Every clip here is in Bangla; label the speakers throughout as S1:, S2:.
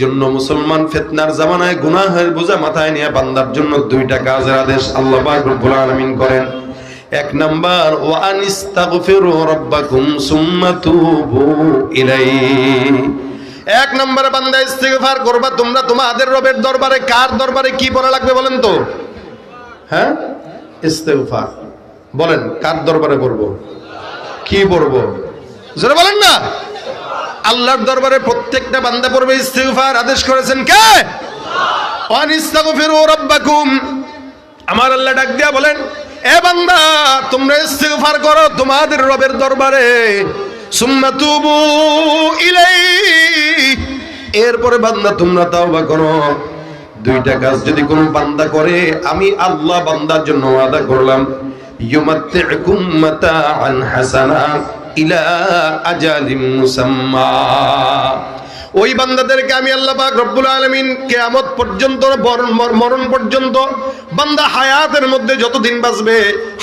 S1: জন্য মুসলমান ফেতনার জামানায় গুনাহের বোঝা মাথায় নিয়ে বান্দার জন্য দুইটা কাজের আদেশ আল্লাহ রব্বুল আলামিন করেন। এক নাম্বার ওয়া আনিস্তাগফিরু রাব্বাকুম সুম্মা তুবু ইলাইহি। এক নম্বরে, বান্দা ইস্তেগফার করবা, তোমরা তোমাদের রবের দরবারে কার দরবারে কি বলা লাগবে বলেন তো? হ্যাঁ? ইস্তেগফার। বলেন, কার দরবারে করব কি পড়ব? জোরে বলেন না। আল্লাহর দরবারে প্রত্যেকটা বান্দা পড়বে ইস্তেগফার, আদেশ করেছেন কে? আমার আল্লাহ ডাক দিয়া বলেন, এ বান্দা, তোমরা ইস্তেগফার করো তোমাদের রবের দরবারে। সুম্মা তুবু ইলাই এরপরে বান্দা, তোমরা তাওবা করো। দুইটা কাজ যদি কোনো বান্দা করে, আমি আল্লাহ বান্দার জন্য ওয়াদা করলাম। ইউমাত্তিউকুম মাতাআন হাসানা। ইলা মুসাম্মা। ওই বান্দাদেরকে আমি আল্লাহ পাক রব্বুল আলামিন কিয়ামত পর্যন্ত মরণ পর্যন্ত বান্দা হায়াতের মধ্যে যতদিন বাঁচবে,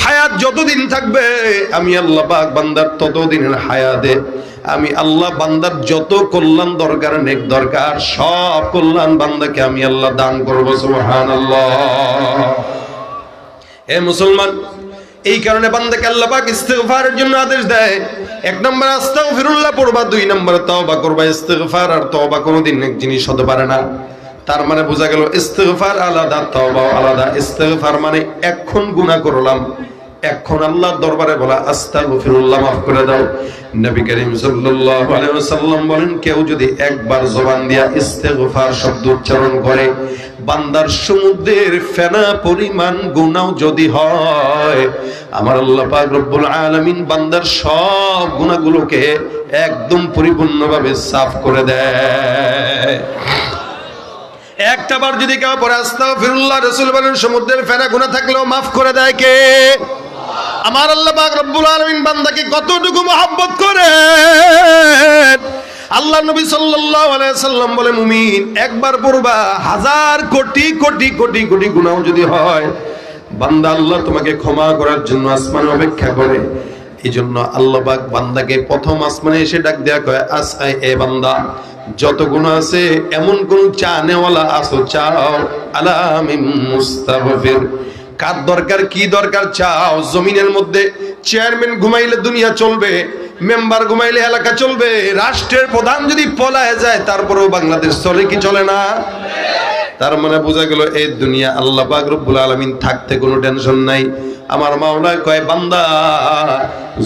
S1: হায়াত যতদিন থাকবে, আমি আল্লাহ পাক বান্দার ততদিনের হায়াতে, আমি আল্লাহ বান্দার যত কল্যাণ দরকার, নেক দরকার, সব কল্যাণ বান্দাকে আমি আল্লাহ দান করব, সুবহানাল্লাহ। হে মুসলমান এই কারণে বান্দাকে আল্লাহ পাক ইস্তেগফারের জন্য আদেশ দেয়। এক নম্বর, আস্তাগফিরুল্লাহ পড়বা। দুই নম্বর, তওবা করবা। ইস্তেগফার আর তওবা কোনোদিন এক জিনিস হতে পারে না। তার মানে বোঝা গেল, ইস্তেগফার আলাদা, তওবা আলাদা। ইস্তেগফার মানে এখন গুনাহ করলাম। এখন আল্লাহর দরবারে বলা, আস্তাগফিরুল্লাহ মাফ করে দাও। নবী করিম সাল্লাল্লাহু আলাইহি ওয়াসাল্লাম বলেন, কেউ যদি একবার জবান দিয়া ইস্তেগফার শব্দ উচ্চারণ করে বান্দার সমুদ্রের ফেনা পরিমাণ গুনাহ যদি হয়, আমার আল্লাহ পাক রব্বুল আলামিন বান্দার সব গুনাহগুলোকে একদম পরিপূর্ণভাবে সাফ করে দেয়। একটা বার যদি কেউ পরে আস্তাগফিরুল্লাহ, রাসূল বলেন, সমুদ্রের ফেনা গুনাহ থাকলেও মাফ করে দেয় কে? আমার আল্লাহ পাক রব্বুল আলামিন বান্দাকে কতটুকু মহব্বত করে আল্লাহ নবী সাল্লাম বলে, মুমিন, একবার পড়বা, হাজার কোটি কোটি কোটি কোটি গুনাহ যদি হয়, বান্দা আল্লাহ তোমাকে ক্ষমা করার জন্য আসমানে অপেক্ষা করে। এই জন্য আল্লাহ পাক বান্দাকে প্রথম আসমানে এসে ডাক দেয়া কয়, আস এ বান্দা, যত গুণ আছে, এমন কোন চা নেওয়ালা আসো, চাও আলামিম কার দরকার, কি দরকার, চাও, জমিনের মধ্যে চেয়ারম্যান ঘুমাইলে দুনিয়া চলবে মেম্বার ঘুমাইলে এলাকা চলবে। রাষ্ট্রের প্রধান যদি পলায় যায়, তারপরেও বাংলাদেশ চলে কি চলে না? তার মানে বোঝা গেল, এই দুনিয়া আল্লাহ পাক রব্বুল আলামিন থাকতে কোনো টেনশন নাই। আমার মাওলা কয়, বান্দা,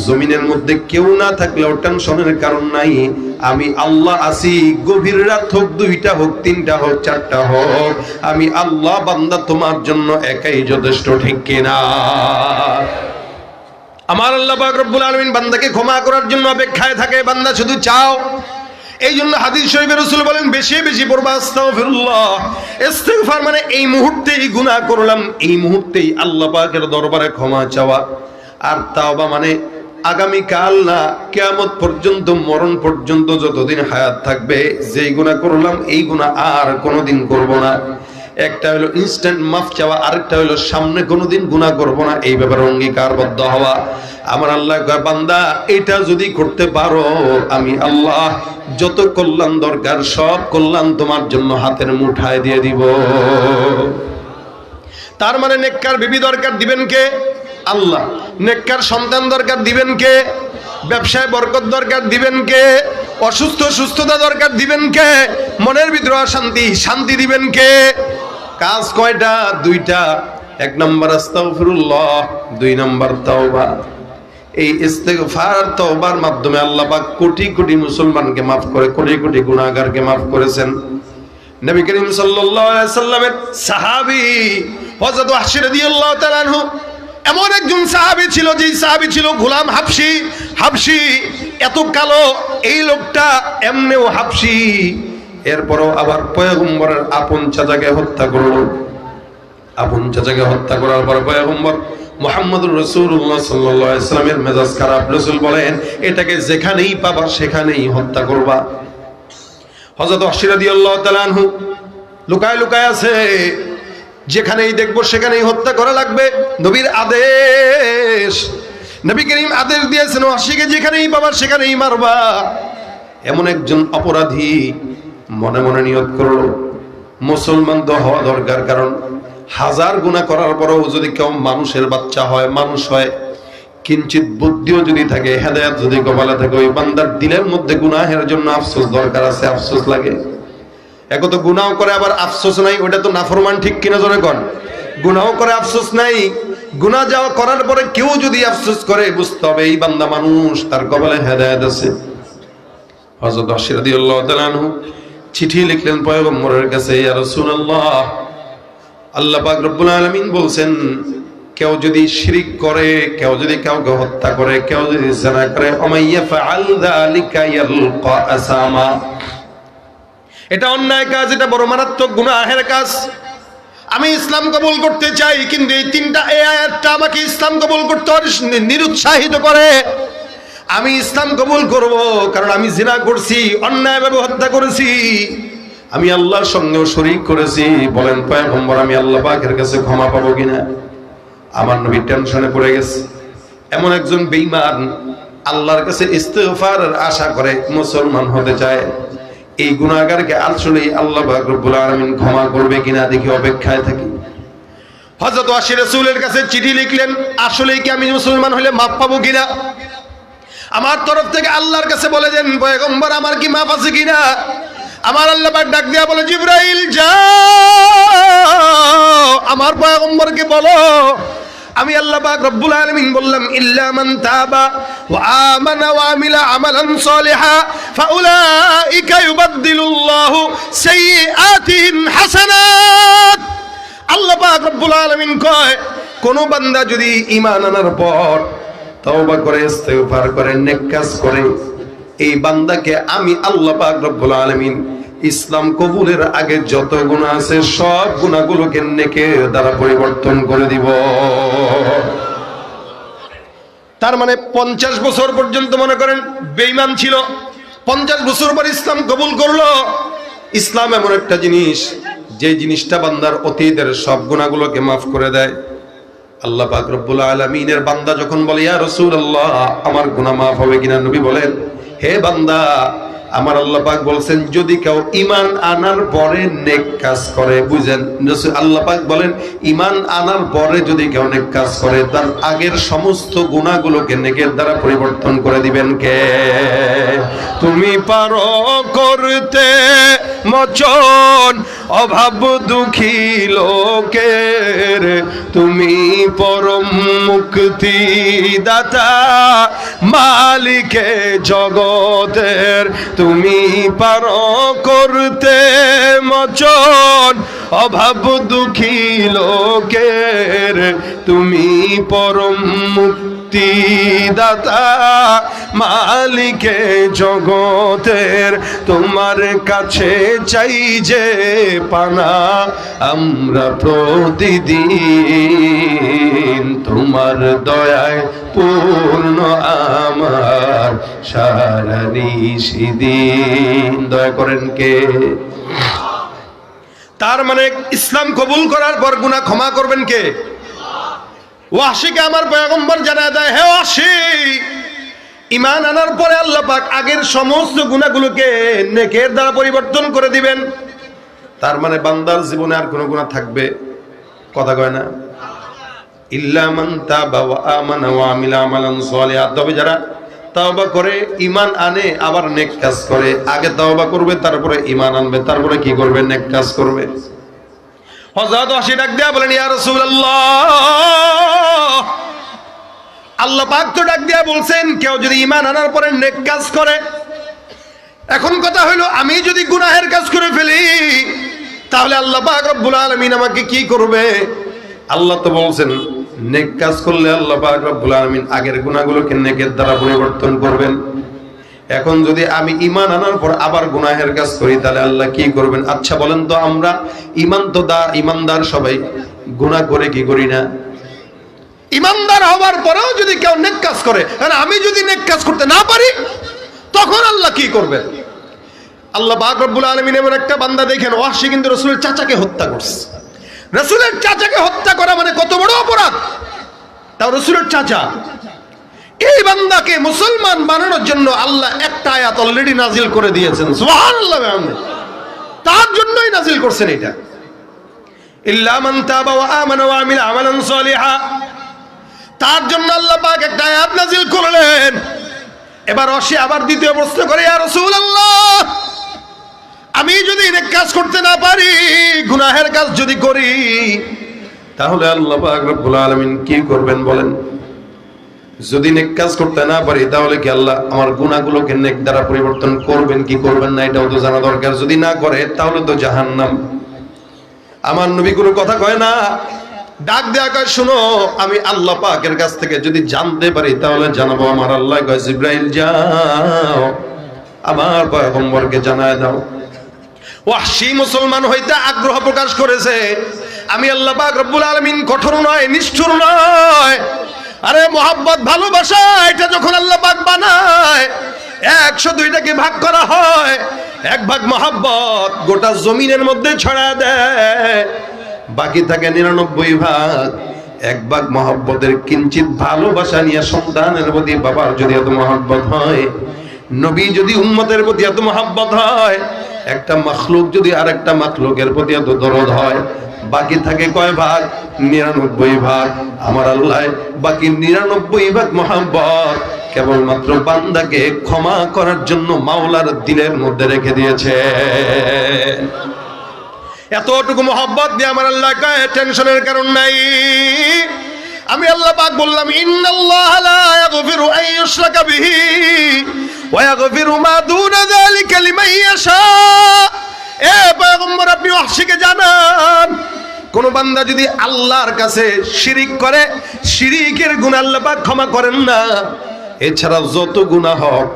S1: জমিনের মধ্যে কেউ না থাকলেও টেনশনের কারণ নাই। আমি আল্লাহ আছি, গভীর রাত হোক, দুইটা হোক, তিনটা হোক, চারটা হোক। আমি আল্লাহ বান্দা, তোমার জন্য একাই যথেষ্ট, ঠিক কিনা? আমার আল্লাহ রব্বুল আলামিন বান্দাকে ক্ষমা করার জন্য অপেক্ষায় থাকে, বান্দা শুধু চাও। এই জন্য হাদিস শরীফে রাসূল বলেন, বেশি বেশি পড়বা মানে এই মুহূর্তেই গুনাহ করলাম, এই মুহূর্তেই আল্লাহ পাকের দরবারে ক্ষমা চাওয়া। আর তাওবা মানে আগামী কাল না, কিয়ামত পর্যন্ত, মরণ পর্যন্ত যতদিন হায়াত থাকবে, যেই গুনাহ করলাম, এই গুনাহ আর কোনোদিন করব না। একটা হলো ইনস্ট্যান্ট মাফ চাওয়া, আরেকটা হলো সামনে কোনোদিন গুনাহ করব না, এই ব্যাপারে অঙ্গীকারবদ্ধ হওয়া। আমার আল্লাহ বান্দা, এটা যদি করতে পারো, আমি আল্লাহ যত কল্যাণ দরকার, সব কল্যাণ তোমার জন্য হাতের মুঠায় দিয়ে দিব। তার মানে নেককার বিবি দরকার দিবেন কে? আল্লাহ। নেককার সন্তান দরকার দিবেন কে? ব্যবসায় বরকত দরকার দিবেন কে? অসুস্থ সুস্থতা দরকার দিবেন কে? মনের ভিতরে শান্তি শান্তি দিবেন কে? কাজ কয়টা? দুইটা। এক নম্বর আস্তাগফিরুল্লাহ, দুই নম্বর তাওবা। এই ইস্তেগফার, তওবার মাধ্যমে আল্লাহ পাক কোটি কোটি মুসলমানকে maaf করে, কোটি কোটি গুনাহগারকে maaf করেছেন। নবী করিম সাল্লাল্লাহু আলাইহি সাল্লামের সাহাবী হযরত ওয়াহশী রাদিয়াল্লাহু তাআলা আনহু, এমন একজন সাহাবী ছিল যে সাহাবী ছিল গোলাম হাবশী হাবশী এত কালো, এই লোকটা এমনেও হাবশী এরপরও আবার পয়গম্বরের আপন চাচাকে হত্যা করল। আপন চাচাকে হত্যা করার পর পয়গম্বর মোহাম্মদুর রসুল্লাহ সাল্লাল্লাহু আলাইহি সাল্লামের মেজাজ খারাপ। রসুল বলেন, এটাকে যেখানেই পাবা, সেখানেই হত্যা করবা। হযরত অশিরাদি আল্লাহ তালানহু লুকায় লুকায় আছে। যেখানেই দেখব, সেখানেই হত্যা করা লাগবে। নবীর আদেশ, নবী করিম আদেশ দিয়েছেন অশিকে যেখানেই পাবা, সেখানেই মারবা। এমন একজন অপরাধী মনে মনে নিয়ত করল, মুসলমান তো হওয়া দরকার, কারণ হাজার গুণা করার পরেও যদি কেউ মানুষের বাচ্চা হয়, মানুষ হয়, কিঞ্চিত বুদ্ধিও যদি থাকে, হেদায়াত যদি কপালে থাকে, ওই বান্দার দিলের মধ্যে গুনাহের জন্য আফসোস দরকার আছে, আফসোস লাগে। এক তো গুনাও করে, আবার আফসোস নাই, ওটা তো নাফরমান ঠিক কিনা জোরে কন? গুনাও করে, আফসোস নাই। গুনাহ যাওয়া করার পরে কেউ যদি আফসোস করে, বুঝতে হবে এই বান্দা মানুষ, তার কপালে হেদায়াত আছে। হযরত আশি রাদিয়াল্লাহু তাআলা চিঠি লিখলেন পয়গম্বরের কাছে আল্লাহ পাক রব্বুল আলামিন বলছেন, কেউ যদি শিরিক করে, কেউ যদি কাউকে হত্যা করে, কেউ যদি জিনা করে, অমাইয়া ফাআল যালিকা ইয়ালকা আসামা। এটা অন্যায় কাজ, এটা বড় মারাত্মক গুনাহের কাজ। আমি ইসলাম কবুল করতে চাই, কিন্তু এই তিনটা এই আয়াতটা আমাকে ইসলাম কবুল করতে নিরুৎসাহিত করে। আমি ইসলাম কবুল করব, কারণ আমি জিনা করছি অন্যায়ভাবে হত্যা করেছি। আমি আল্লাহর সঙ্গেও শরিক করেছি। বলেন, পয়গম্বর, আমি আল্লাহ পাকের কাছে ক্ষমা পাবো কিনা? আমার নবী টেনশনে পড়ে গেছে। এমন একজন বেঈমান আল্লাহর কাছে ইস্তেগফার আশা করে মুসলমান হতে চায়। এই গুনাহগারকে আসলে আল্লাহ রব্বুল আলামিন ক্ষমা করবে কিনা দেখি অপেক্ষায় থাকি। হযরত আশি রাসূলের কাছে চিঠি লিখলেন আসলে কি আমি মুসলমান হলে মাপ পাবো কিনা? আমার তরফ থেকে আল্লাহর কাছে বলে দেন, পয়গম্বর, আমার কি মাপ আছে কিনা? আমার আল্লাহ ডাক দিয়া বলে, জিব্রাইল, যাও। আমার পয়গম্বরকে বলো। আমি আল্লাহ পাক রব্বুল আলামিন বললাম, ইল্লা মান তাবা ওয়া আমানা ওয়া আমিলা আমালান সালিহা, ফাউলাইকা ইউবাদদিলুল্লাহু সাইয়্যাতিহিম হাসানাত। আল্লাহ পাক রব্বুল আলামিন কয়, কোন বান্দা যদি ঈমান আনার পর তওবা করে, ইস্তেগফার করে, নেক কাজ করে। এই বান্দাকে আমি আল্লাহ পাক রব্বুল আলামিন ইসলাম কবুলের আগে যত গুনাহ আছে সব গুনাহগুলোকে নেকে দ্বারা পরিবর্তন করে দিব। তার মানে পঞ্চাশ বছর পর্যন্ত মনে করেন বেঈমান ছিল। পঞ্চাশ বছর পর ইসলাম কবুল করল। ইসলাম এমন একটা জিনিস, যে জিনিসটা বান্দার অতীতের সব গুণাগুলোকে মাফ করে দেয়। আল্লাহ পাক রব্বুল আলামিনের বান্দা যখন বলে, ইয়া রাসূলুল্লাহ, আমার গুনাহ মাফ হবে কিনা? নবী বলেন, হে বান্দা আমার আল্লাহ পাক বলছেন, যদি কেউ ইমান আনার পরে নেক কাজ করে, বুঝেন? আল্লাহ পাক বলেন ইমান আনার পরে যদি কেউ নেক কাজ করে, তার আগের সমস্ত গুনাহগুলোকে নেকের দ্বারা পরিবর্তন করে দিবেন কে? তুমি পারো করতে মচন, অভাব দুঃখী লোকের। তুমি পরম মুক্তি দাতা মালিকে জগতের। তুমি পারো করতে মচন অভাব দুঃখী লোকের। তুমি পরম মুক্তি দাতা মালিকে জগতের তোমার কাছে চাই যে পানা আমরা প্রতিদিন। তোমার দয়ায় পূর্ণ আমার সারা নিশিদিন। দয়া করেন কে? তার মানে ইসলাম কবুল করার পর গুনাহ ক্ষমা করবেন কে? ওয়াসিকে আমার পয়গম্বর জানায় দেয়, হে ওয়াসি ইমান আনার পরে আল্লাহ পাক আগের সমস্ত গুণাগুলোকে নেকের দ্বারা পরিবর্তন করে দিবেন। তার মানে বান্দার জীবনে আর কোনো গুণা থাকবে? কথা কয় না। তবে যারা তাওবা করে ইমান আনে, আবার নেক কাজ করে, আগে তাওবা করবে, তারপরে ইমান আনবে। তারপরে কি করবে? নেক কাজ করবে। হযরত আশি ডাক দেয়া বলেন, ইয়া রাসূলুল্লাহ। আল্লাহ পাক তো ডাক দিয়া বলছেন, কেউ যদি ঈমান আনার পরে নেক কাজ করে, এখন কথা হইল আমি যদি গুনাহের কাজ করে ফেলি, তাহলে আল্লাহ পাক রব্বুল আলামিন আমাকে কি করবে? আল্লাহ তো বলছেন, নেক কাজ করলে আল্লাহ পাক রব্বুল আলামিন আগের গুনাহগুলোকে নেকের দ্বারা পরিবর্তন করবেন। এখন যদি আমি ইমান আনার পর আবার গুনাহের কাজ করি, তাহলে আল্লাহ কি করবেন? আচ্ছা বলেন তো আমরা ইমান তো দা ইমানদার সবাই, গুনাহ করে কি করি না? ইমানদার হওয়ার পরেও যদি কেউ নেক কাজ করে আমি যদি নেক কাজ করতে না পারি, তখন আল্লাহ কি করবেন? আল্লাহ পাক রব্বুল আলামিন একটা বান্দা দেখেন ওয়াসি কিন্তু রসুলের চাচাকে হত্যা করছে। রসুলের চাচাকে হত্যা করা মানে কত বড় অপরাধ? তাও রসুলের চাচা। এই বান্দাকে মুসলমান বানানোর জন্য আল্লাহ একটা আয়াত অলরেডি নাজিল করে দিয়েছেন। সুবহানাল্লাহ। তার জন্যই নাজিল করছেন এটা। ইল্লা মান তাবা ওয়া আমানা ওয়া আমিলা আমালান সালিহা। তার জন্য আল্লাহ পাক একটা আয়াত নাজিল করলেন। এবার অসে আবার দ্বিতীয় প্রশ্ন করে, ইয়া রাসূলুল্লাহ, আমি যদি নেক কাজ করতে না পারি, গুনাহের কাজ যদি করি, তাহলে আল্লাহ পাক রব্বুল আলামিন কি করবেন বলেন? যদি নেক কাজ করতে না পারি, তাহলে কি আল্লাহ আমার গুণাগুলোকে নেক দ্বারা পরিবর্তন করবেন কি করবেন না? এটাও তো জানা দরকার। যদি না করে, তাহলে তো জাহান্নাম। আমার নবী কোনো কথা কয় না? ডাক দেয়া কয়, শুনো, আমি আল্লাহ পাকের কাছ থেকে যদি জানতে পারি, তাহলে জানাব আমার আল্লাহ। কয়, জিব্রাইল, যাও। আমার পয়গম্বরকে জানায় দাও। মুসলমান হইতে আগ্রহ প্রকাশ করেছে, আমি আল্লাহ পাক রব্বুল আলামিন কঠোর নয়, নিষ্ঠুর নয়। আরে মোহাব্বত, ভালোবাসা, এটা যখন আল্লাহ পাক বানায়, একশো দুইটাকে ভাগ করা হয়? এক ভাগ মহাব্বত, গোটা জমিনের মধ্যে ছড়া দেয়। বাকি থাকে নিরানব্বই ভাগ। এক ভাগ মহাব্বতের কিঞ্চিত ভালোবাসা নিয়ে সন্তানের প্রতি বাবার যদি এত মহাব্বত হয়, নবী যদি উম্মতের প্রতি এত মহাব্বত হয়, একটা মখলুক যদি আর একটা মখলুকের প্রতি এত দরদ হয় বাকি থাকে কয় ভাগ? নিরানব্বই ভাগ। আমার আল্লাহ, বাকি নিরানব্বই ভাগ মহাব্বত। কেবলমাত্র বান্দাকে ক্ষমা করার জন্য মাওলার দিলের মধ্যে রেখে দিয়েছে। এতটুকু মহব্বত দিয়ে আমার আল্লাহ কয়, টেনশনের কারণ নাই। আমি আল্লাহ পাক বললাম, ইন্নাল্লাহ লা ইয়াগফিরু আন ইউশরাকা বিহি ওয়া ইয়াগফিরু মা দুনা যালিকা লিমান ইয়াশা। এ পয়গম্বর, আপনি ওয়াহশিকে জানান কোন বান্দা যদি আল্লাহর কাছে শিরিক করে, শিরিকের গুণ আল্লাহ ক্ষমা করেন না। এছাড়া যত গুনাহ হোক,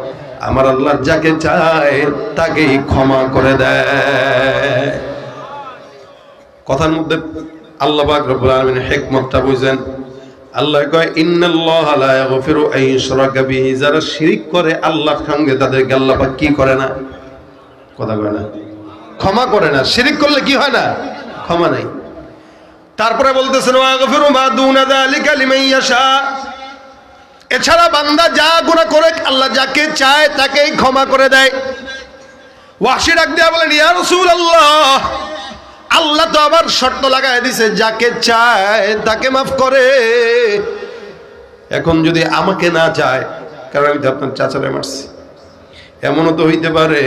S1: আমার আল্লাহ যাকে চায় তাকেই ক্ষমা করে দেয়। কথার মধ্যে আল্লাহ পাক রব্বুল আলামিন হিকমতটা বুঝেন। আল্লাহ কয়, ইন্নাল্লাহ লা ইয়াগফিরু আন বিহি। যারা শিরিক করে, আল্লাহর সঙ্গে তাদেরকে আল্লাহ পাক কি করে না? কথা কয় না। ক্ষমা করে না। শিরিক করলে কি হয় না? ক্ষমা নাই। তারপরে বলতেছেন এছাড়া বান্দা যা গুনাহ করে, আল্লাহ যাকে চায় তাকেই ক্ষমা করে দেয়। ওয়াসি ডাক দেয়া বলেন, ইয়া রাসূলুল্লাহ, আল্লাহ তো আবার শর্ত লাগায় দিছে, যাকে চায় তাকে মাফ করে। এখন যদি আমাকে না চায়, কারণ আমি তো আপনার চাচারে মারছি। এমনও তো হইতে পারে,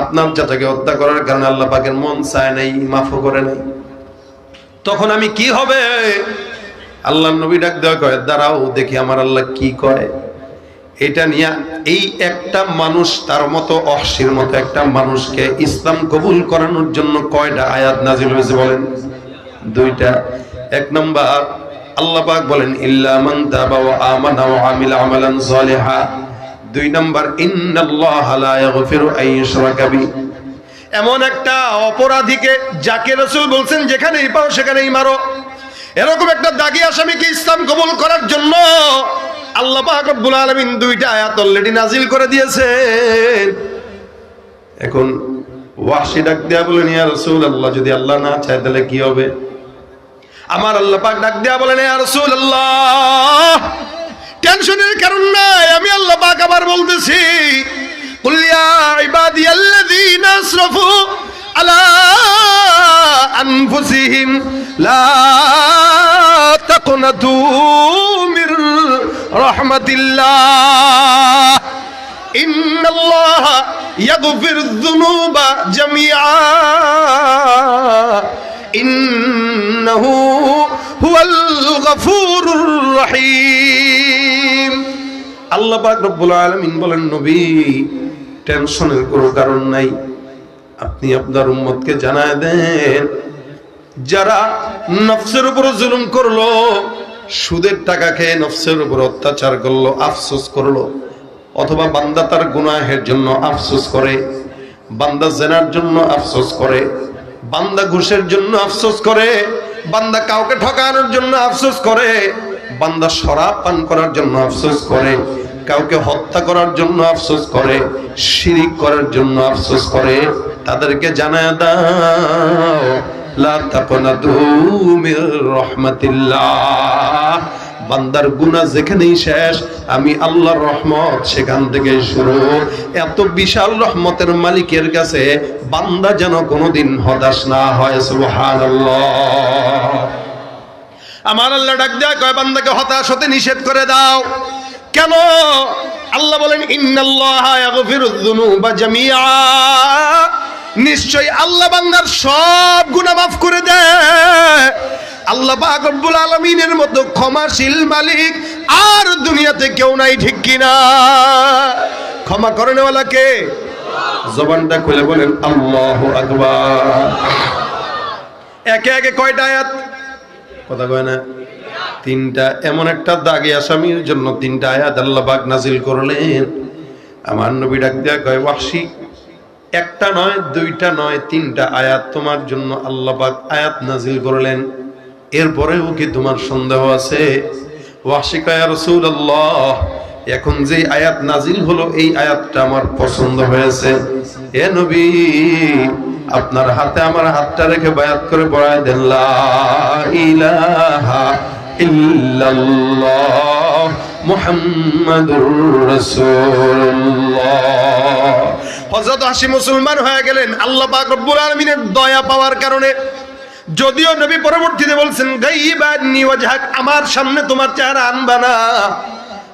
S1: আপনার চাচাকে হত্যা করার কারণে আল্লাহ পাকের মন চায় নাই, মাফও করে নাই। তখন আমি কি হবে? আল্লাহ নবী ডাক দেওয়া কয়, দাঁড়াও, দেখি আমার আল্লাহ কি করে এটা নিয়ে এই একটা মানুষ তার মতো অহসির মতো একটা মানুষকে ইসলাম কবুল করানোর জন্য কয়টা আয়াত নাজিল হয়েছে বলেন? দুইটা। এক নম্বর, আল্লাহ পাক বলেন, ইল্লা মান তাবা ওয়া আমানা ওয়া আমিলা আমালান সালিহা। দুই নম্বর, ইন্নাল্লাহ লা ইয়াগফিরু আন ইউশরাকা বি এমন একটা অপরাধীকে যাকে রসুল বলছেন, যেখানেই পাও সেখানেই মারো। এরকম একটা দাগি আসামিকে ইসলাম কবুল করার জন্য আল্লাহ পাক রব্বুল আলামিন দুইটা আয়াত অলরেডি নাজিল করে দিয়েছেন। এখন ওয়াহশি ডাক দেয়া বলেন, ইয়া আল্লাহ যদি আল্লাহ না চায় তাহলে কি হবে? আমার আল্লাহ পাক ডাক দেয়া বলেন, ইয়া আল্লাহ টেনশনের কারণ নাই, আমি আল্লাহ পাক আবার বলতেছি قل يا عبادي الذين اسرفوا على انفسهم لا تقنطوا من رحمة الله إن الله يغفر الذنوب جميعا إنه هو الغفور الرحيم الله باك رب العالمين بلن نبي টেনশনের কোনো কারণ নাই। আপনি আপনার উম্মতকে জানায় দেন, যারা নফসের উপর জুলুম করল, সুদের টাকা খেয়ে নফসের উপর অত্যাচার করল, আফসোস করল, অথবা বান্দা তার গুনাহের জন্য আফসোস করে, বান্দা জেনার জন্য আফসোস করে, বান্দা ঘুষের জন্য আফসোস করে, বান্দা কাউকে ঠকানোর জন্য আফসোস করে, বান্দা শরাব পান করার জন্য আফসোস করে কাউকে হত্যা করার জন্য আফসোস করে, শিরিক করার জন্য আফসোস করে, তাদেরকে জানায় দাও বান্দার গুনাহ যেখানেই শেষ, আমি আল্লাহর রহমত সেখান থেকে শুরু। এত বিশাল রহমতের মালিকের কাছে বান্দা যেন কোনোদিন হতাশ না হয়, সুবহানাল্লাহ। আমার আল্লাহ ডাক দেয়া, কয় বান্দাকে হতাশ হতে নিষেধ করে দাও। কেন? আল্লাহ বলেন নিশ্চয় আল্লাহ বান্দার সব গুনাহ মাফ করে দেয়। আল্লাহ পাক রব্বুল আলামিনের মতো ক্ষমাশীল মালিক আর দুনিয়াতে কেউ নাই, ঠিক কিনা ক্ষমা করেনওয়ালা কে জবানটা খুলে বলেন, আল্লাহু আকবার। একে একে কয়টা আয়াত? কথা কয় না। তিনটা, এমন একটা দাগে আসামির জন্য তিনটা আয়াত আল্লাহ পাক নাজিল করলেন। আমার নবী ডাক দেয়া কয় ওয়াসি একটা নয়, দুইটা নয়, তিনটা আয়াত তোমার জন্য আল্লাহ পাক আয়াত নাজিল করলেন। এরপরেও কি তোমার সন্দেহ আছে? ওয়াসি কয় রাসূলুল্লাহ, এখন যে আয়াত নাজিল হলো, এই আয়াতটা আমার পছন্দ হয়েছে। এ নবী, আপনার হাতে আমার হাতটা রেখে বায়াত করে পড়ায় দেন, লা ইলাহা মুসলমান হয়ে গেলেন। আল্লাহ দয়া পাওয়ার কারণে। যদিও নবী পরবর্তীতে বলছেন গাইবানি ওয়াজহাক, আমার সামনে তোমার চেহারা আনবা না।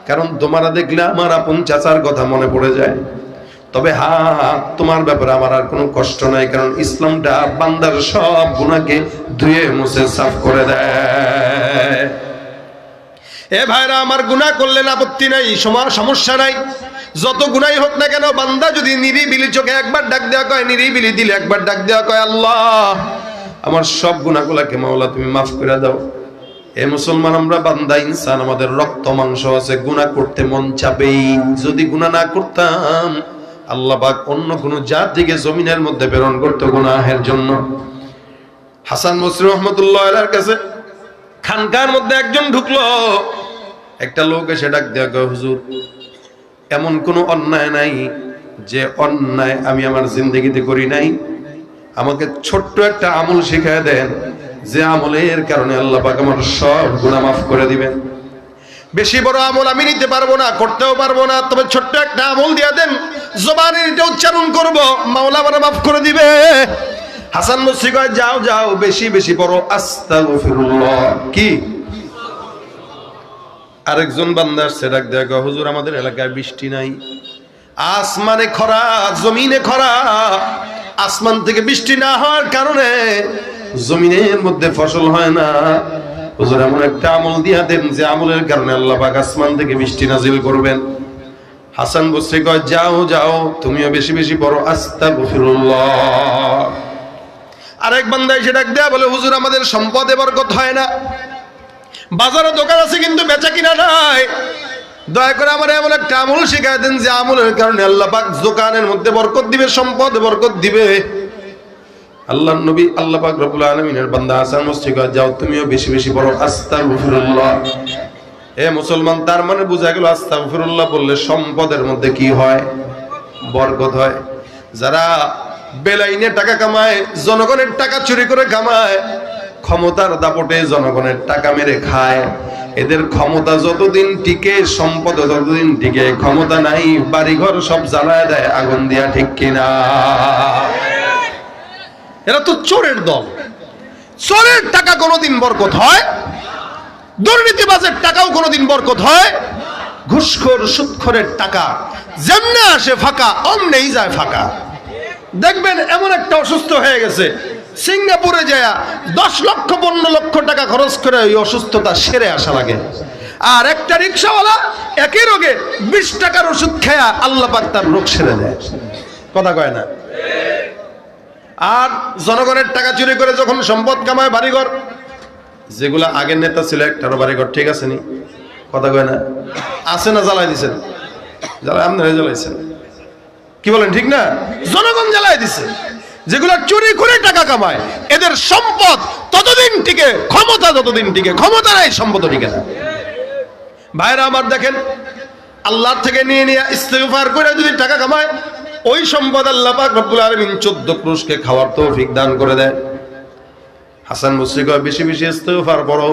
S1: কারণ তোমারা দেখলে আমার আপন চাচার কথা মনে পড়ে যায়। তবে হা, তোমার ব্যাপারে আমার আর কোনো কষ্ট নাই, কারণ ইসলামটা বান্দার সব গুণাকে ধুয়ে মুছে সাফ করে দেয়। এ ভাইরা, আমার গুনাহ করলেন আপত্তি নাই সমা- সমস্যা নাই। যত গুণাই হোক না কেন, বান্দা যদি নিরিবিলি চোখে একবার ডাক দেওয়া কয়, নিরিবিলি দিলে একবার ডাক দেওয়া কয়, আল্লাহ, আমার সব গুনাহগুলাকে মাওলা, তুমি মাফ করে দাও। এ মুসলমান, আমরা বান্দা, ইনসান, আমাদের রক্ত, মাংস আছে, গুনাহ করতে মন চাপেই যদি গুনাহ না করতাম, আল্লাহ পাক অন্য কোন জাতিকে জমিনের মধ্যে প্রেরণ করতো গুনাহের জন্য। হাসান মসরি রহমতুল্লাহ কাছে খানকার মধ্যে একজন ঢুকলো। একটা লোক এসে ডাক দেয়া হুজুর, এমন কোনো অন্যায় নাই যে অন্যায় আমি আমার জিন্দগিতে করি নাই। আমাকে ছোট্ট একটা আমল শিখায় দেন, যে আমলের কারণে আল্লাহ পাক আমার সব গুনাহ মাফ করে দিবেন। বেশি বড় আমল আমি নিতে পারব না, করতেও পারব না, তবে ছোট্ট একটা আমল দিয়া দেন, জবানের এটা উচ্চারণ করব, মাওলা আমার মাফ করে দিবে। হাসান মুসরি কয় যাও যাও, বেশি বেশি বড় আস্তাগফিরুল্লাহ। কি? আরেকজন বান্দা আসছে, ডাক দেয়া হুজুর, আমাদের এলাকায় বৃষ্টি নাই। আসমানে খরা, জমিনে খরা। আসমান থেকে বৃষ্টি না হওয়ার কারণে জমিনের মধ্যে ফসল হয় না। হুজুর, এমন একটা আমল দিয়া দেন যে আমলের কারণে আল্লাহ পাক আসমান থেকে বৃষ্টি নাজিল করবেন। হাসান বসরি কয় যাও যাও, তুমিও বেশি বেশি বড় আস্তাগফিরুল্লাহ। আরেক বান্দা এসে ডাক দেয়া বলে, হুজুর, আমাদের সম্পদে বরকত হয় না। বাজারে দোকান আছে কিন্তু বেচা কিনা নাই। দয়া করে আমার এমন একটা আমল শিখাই দেন যে আমলের কারণে আল্লাহ পাক দোকানের মধ্যে বরকত দিবে, সম্পদ বরকত দিবে। আল্লাহ নবী, আল্লাহ পাক রব্বুল আলামিনের বান্দা হাসান মসজিদ যাও, তুমিও বেশি বেশি বড় আস্তাগফিরুল্লাহ। এ মুসলমান, তার মানে বোঝা গেল আস্তাগফিরুল্লাহ বললে সম্পদের মধ্যে কি হয়? বরকত হয়। যারা বেলাইনে টাকা কামায়, জনগণের টাকা চুরি করে কামায়। ক্ষমতার দাপটে জনগণের টাকা মেরে খায়। এদের ক্ষমতা যতদিন টিকে, সম্পদ যতদিন টিকে। ক্ষমতা নাই, বাড়িঘর সব জ্বালায় দেয়, আগুন দিয়া ঠিক কিনা। এরা তো চোরের দল। চোরের টাকা কোনোদিন বরকত হয়? দুর্নীতিবাজের টাকাও কোনোদিন বরকত হয়? ঘুষখোর সুৎখোরের টাকা যেমনে আসে ফাঁকা, অমনেই যায় ফাঁকা। দেখবেন, এমন একটা অসুস্থ হয়ে গেছে। সিঙ্গাপুরে যায় দশ লক্ষ, পনেরো লক্ষ টাকা খরচ করে ওই অসুস্থতা সেরে আসা লাগে আর একটা রিক্সাওয়ালা একই রোগে বিশ টাকার ওষুধ খেয়া আল্লাহ পাক তার রোগ সেরে দেয়। কথা কয় না? আর জনগণের টাকা চুরি করে যখন সম্পদ কামায় বাড়িঘর, যেগুলা আগের নেতা ছিল একটারও বাড়িঘর ঠিক আছে নি? কথা কয় না? আছে না জ্বালাই দিছেন? জ্বালাই আপনারা জ্বালাইছেন। কি বলেন, ঠিক না? জনগণ জ্বালাই দিছে। যেগুলো চুরি করে টাকা কামায়, এদের সম্পদ ততদিন টিকে, ক্ষমতা ততদিন টিকে, ক্ষমতা নাই, সম্পদ টিকে না। ভাইরা আমার দেখেন, আল্লাহ থেকে নিয়ে নিয়ে ইস্তেগফার করে যদি টাকা কামায়, ওই সম্পদ আল্লাহ পাক রব্বুল আলামিন 14 পুরুষকে খাওয়ার তৌফিক দান করে দেয়। হাসান মুসরি কয়, বেশি বেশি ইস্তেগফার পড়ো।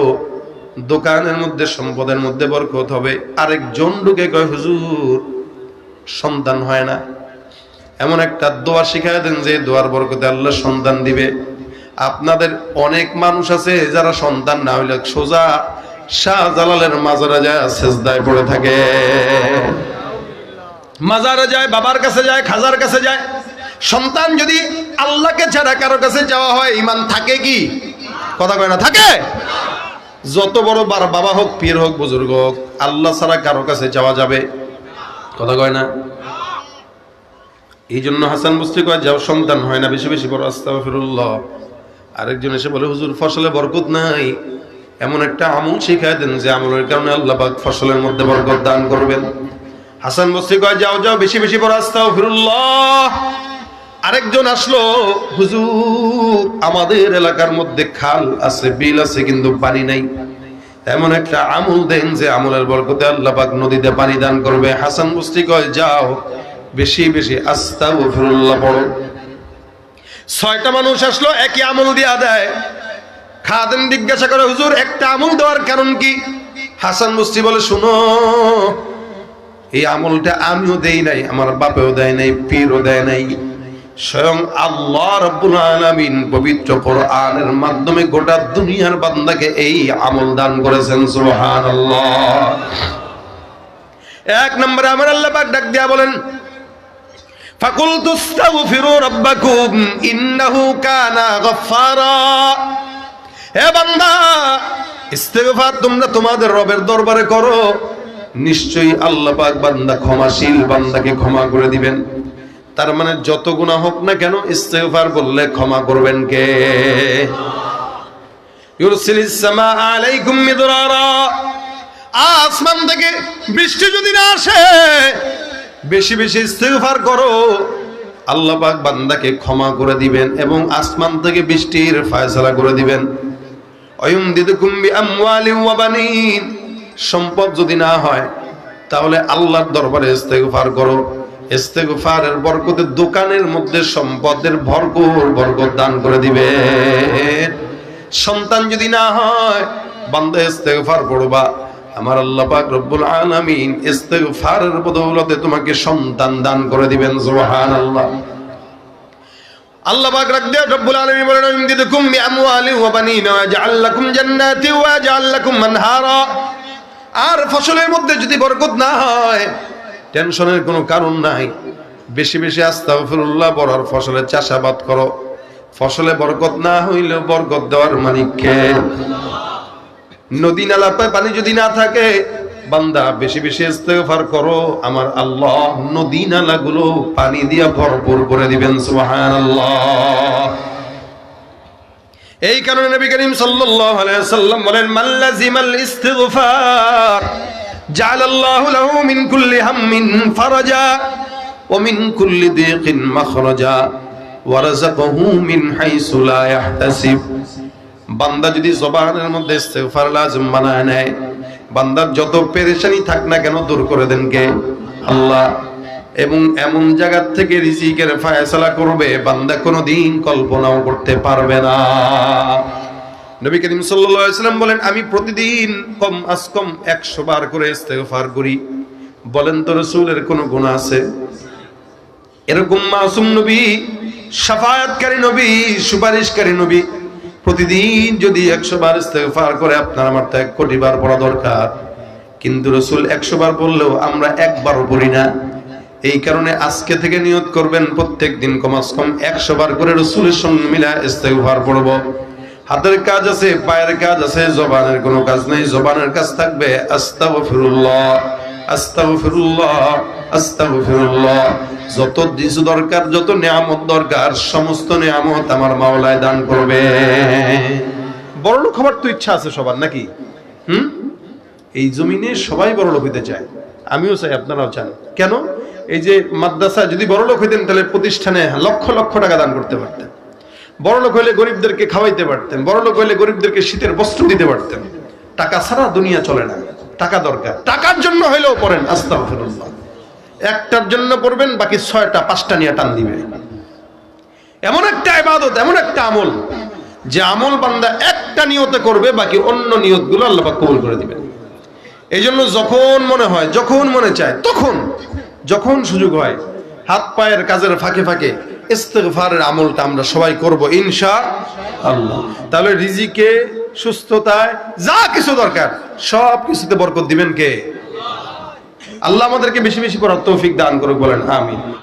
S1: দোকানের মধ্যে, সম্পদের মধ্যে বরকত হবে। আরেকজন ঢুকে কয়, হুজুর, সন্তান হয় না। এমন একটা দোয়া শিখায় দেন যে দোয়ার বরকতে আল্লাহ সন্তান দিবে। আপনাদের অনেক মানুষ আছে যারা সন্তান না হইলে সোজা শাহজালালের মাজারে যায়, সেজদায় পড়ে থাকে। মাজারে যায়, বাবার কাছে যায়, খাজার কাছে যায়। সন্তান যদি আল্লাহকে ছাড়া কারও কাছে যাওয়া হয় ইমান থাকে কি? কথা কয় না, থাকে। যত বড় বার- বাবা হোক, পীর হোক, বুজুর্গ হোক, আল্লাহ ছাড়া কারও কাছে যাওয়া যাবে? কথা কয় না? এই জন্য হাসান বুস্তি কয়, যাও সন্তান হয় না, বেশি বেশি বড় আস্তাগফিরুল্লাহ। আরেকজন এসে বলে, হুজুর, ফসলে বরকত নাই। এমন একটা আমল শিখায় দেন যে আমলের কারণে আল্লাহবাক ফসলের মধ্যে বরকত দান করবেন। হাসান বস্তি কয়, যাও যাও, বেশি বেশি বড় আস্তাগফিরুল্লাহ। আরেকজন আসলো, হুজুর, আমাদের এলাকার মধ্যে খাল আছে, বিল আছে, কিন্তু পানি নাই। এমন একটা আমল দেন যে আমলের বরকতে আল্লাহবাক নদীতে পানি দান করবে। হাসান বুস্তি কয়, যাও বেশি বেশি। আস্তাগফিরুল্লাহ পড়ো। ছয়টা মানুষ আসলো, একই আমল দিয়া দেয়। খাদেম জিজ্ঞাসা করে, হুজুর, একটা আমল দেওয়ার কারণ কি? হাসান মুস্তি বলে, শুনো, এই আমলটা আমিও দেই নাই, আমার বাপেও দেয় নাই, পীরও দেয় নাই। স্বয়ং আল্লাহ রাব্বুল আলামিন পবিত্র কোরআনের মাধ্যমে গোটা দুনিয়ার বান্দাকে এই আমল দান করেছেন, সুবহানাল্লাহ। এক নম্বরে আমার আল্লাহ পাক ডাক দিয়া বলেন فقلت استغفروا ربكم إنه كان غفارا হে বান্দা ইস্তেগফার তোমরা তোমাদের রবের দরবারে করো নিশ্চয়ই আল্লাহ পাক বান্দা ক্ষমাশীল বান্দাকে ক্ষমা করে দিবেন তার মানে যত গুনাহ হোক না কেন ইস্তেগফার বললে ক্ষমা করবেন কে ইউরসিলিস সামা আলাইকুম মিদরারা আসমান থেকে বৃষ্টি যদি না আসে বেশি বেশি ইস্তেগফার করো। আল্লাহ পাক বান্দাকে ক্ষমা করে দিবেন এবং আসমান থেকে বৃষ্টির ফয়সালা করে দিবেন। সম্পদ যদি না হয়, তাহলে আল্লাহর দরবারে ইস্তেগফার করো। ইস্তেগফারের বরকতে দোকানের মধ্যে সম্পদের ভরপুর বরকত দান করে দিবে সন্তান যদি না হয়, বান্দা ইস্তেগফার পড়বা। আমার আল্লাহ পাক রব্বুল আলামিন ইস্তেগফারের বদৌলতে তোমাকে সন্তান দান করে দিবেন, সুবহানাল্লাহ। আল্লাহ পাক রাখ দেয় রব্বুল আলামিন বলেন ইমদিদুকুম বিআমওয়ালি ওয়া বানিনা ওয়া জাআল লাকুম জান্নাতি ওয়া জাআল লাকুম আনহারা আর ফসলের মধ্যে যদি বরকত না হয়, টেনশনের কোনো কারণ নাই। বেশি বেশি আস্তাগফিরুল্লাহ বড়ার ফসলের চাষাবাদ করো। ফসলে বরকত না হইলেও বরকত দেওয়ার মালিককে। নদী নালা পানি যদি না থাকে, বান্দা, বেশি বেশি ইস্তেগফার করো। আমার আল্লাহ নদী নালা নালাগুলো পানি দিয়া ভরপুর করে দিবেন, সুবহানাল্লাহ। এই কারণে নবী করিম সাল্লাল্লাহু আলাইহি সাল্লাম বলেন মাল্লাজিমাল ইস্তিগফার জাআলাল্লাহু লাহু মিন কুল্লি হাম্মিন ফারাজা, ওয়া মিন কুল্লি দিকিন মাখরাজা, ওয়া রাযাকাহু মিন হাইসু লা বান্দা যদি জবানের মধ্যে ইস্তেগফার লাজম বানায় নেয়, বান্দার যত পেরেশানি থাক না কেন দূর করে দেন কে? আল্লাহ। এবং এমন জায়গার থেকে রিজিকের ফায়সালা করবে, বান্দা কোনোদিন কল্পনাও করতে পারবে না। নবী করিম সাল্লাম বলেন, আমি প্রতিদিন কম আজ কম 100 বার করে ইস্তেগফার করি। বলেন তো রাসূলের কোনো গুনাহ আছে? এরকম মাসুম নবী, সাফায়াতকারী নবী, সুপারিশকারী নবী প্রতিদিন যদি একশো বার ইস্তেগফার করে, আপনার আমার তো এক কোটি বার পড়া দরকার। কিন্তু রসুল একশো বার বললেও আমরা একবারও পড়ি না। এই কারণে আজকে থেকে নিয়ত করবেন, প্রত্যেক দিন কমাস কম একশো বার করে রসুলের সঙ্গে মিলা ইস্তেগফার পড়ব। হাতের কাজ আছে, পায়ের কাজ আছে, জবানের কোনো কাজ নেই। জবানের কাজ থাকবে আস্তাগফিরুল্লাহ আস্তাগফিরুল্লাহ। যত কিছু দরকার, যত নিয়ামত দরকার, সমস্ত নিয়ামত আমার মাওলায় দান করবে। বড় লোক হবার তো ইচ্ছা আছে সবার, নাকি? হুম? এই জমিনে সবাই বড় লোক হইতে চায়। আমিও চাই, আপনারাও চান। কেন? এই যে মাদ্রাসা, যদি বড় লোক হইতেন, তাহলে প্রতিষ্ঠানে লক্ষ লক্ষ টাকা দান করতে পারতেন। বড় লোক হইলে গরিবদেরকে খাওয়াইতে পারতেন। বড় লোক হইলে গরিবদেরকে শীতের বস্ত্র দিতে পারতেন। টাকা ছাড়া দুনিয়া চলে না। টাকা দরকার। টাকার জন্য হইলেও পড়েন আস্তাগফিরুল্লাহ। একটার জন্য পড়বেন বাকি ছয়টা, পাঁচটা নিয়ে টান দিবে এমন একটা ইবাদত, এমন একটা আমল, যে আমল বান্দা একটা নিয়তে করবে, বাকি অন্য নিয়তগুলো আল্লাহ কবুল করে দিবেন। এই জন্য যখন মনে হয়, যখন মনে চায়, তখন, যখন সুযোগ হয়, হাত পায়ের কাজের ফাঁকে ফাঁকে ইস্তেগফারের আমলটা আমরা সবাই করব, ইনশা আল্লাহ। তাহলে রিজিকে, সুস্থতায় যা কিছু দরকার সব কিছুতে বরকত দিবেন কে? আল্লাহ আমাদেরকে বেশি বেশি করার তৌফিক দান করুক বলেন আমিন।